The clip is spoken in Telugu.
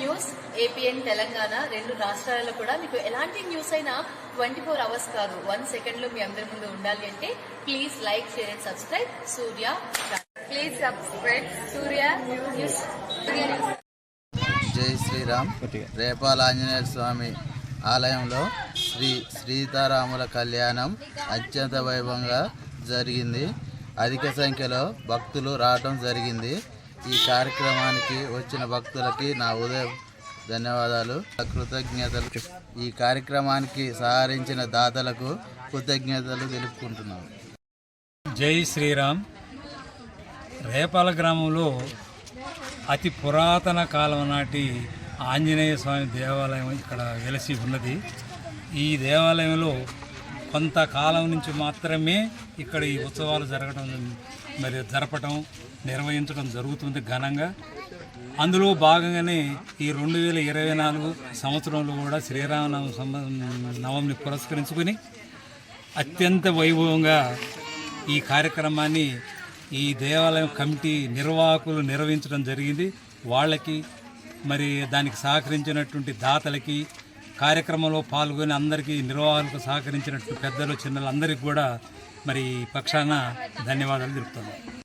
న్యూస్ ఏపీఎన్ తెలంగాణ రెండు రాష్ట్రాలలో కూడా మీకు ఎలాంటి న్యూస్ అయినా ట్వంటీ ఫోర్ అవర్స్ కాదు. వన్ సెకండ్లో మీ అందరి ముందు ఉండాలి అంటే please like share and subscribe. Surya please subscribe. Surya Surya news. Jai Shriram. Repala Anjaneya స్వామి ఆలయంలో శ్రీ సీతారాముల కళ్యాణం అత్యంత వైభవంగా జరిగింది. అధిక సంఖ్యలో భక్తులు రావటం జరిగింది. ఈ కార్యక్రమానికి వచ్చిన భక్తులకి నా ఉదయం ధన్యవాదాలు. కృతజ్ఞతలు. ఈ కార్యక్రమానికి సహకరించిన దాతలకు కృతజ్ఞతలు తెలుపుకుంటున్నాను జై శ్రీరామ్. రేపాల గ్రామంలో అతి పురాతన కాలం నాటి ఆంజనేయ స్వామి దేవాలయం ఇక్కడ వెలసి ఉన్నది. ఈ దేవాలయంలో కొంతకాలం నుంచి మాత్రమే ఇక్కడ ఈ ఉత్సవాలు జరగడం మరి జరపటం నిర్వహించడం జరుగుతుంది ఘనంగా. అందులో భాగంగానే ఈ రెండు వేల ఇరవై నాలుగు సంవత్సరంలో కూడా శ్రీరామనవమి నవమిని పురస్కరించుకుని అత్యంత వైభవంగా ఈ కార్యక్రమాన్ని ఈ దేవాలయం కమిటీ నిర్వాహకులు నిర్వహించడం జరిగింది. వాళ్ళకి మరి దానికి సహకరించినటువంటి దాతలకి కార్యక్రమంలో పాల్గొని అందరికీ నిర్వాహకులకు సహకరించినట్టు పెద్దలు చిన్నలు అందరికీ కూడా మరి ఈ పక్షాన ధన్యవాదాలు తెలుపుతున్నాను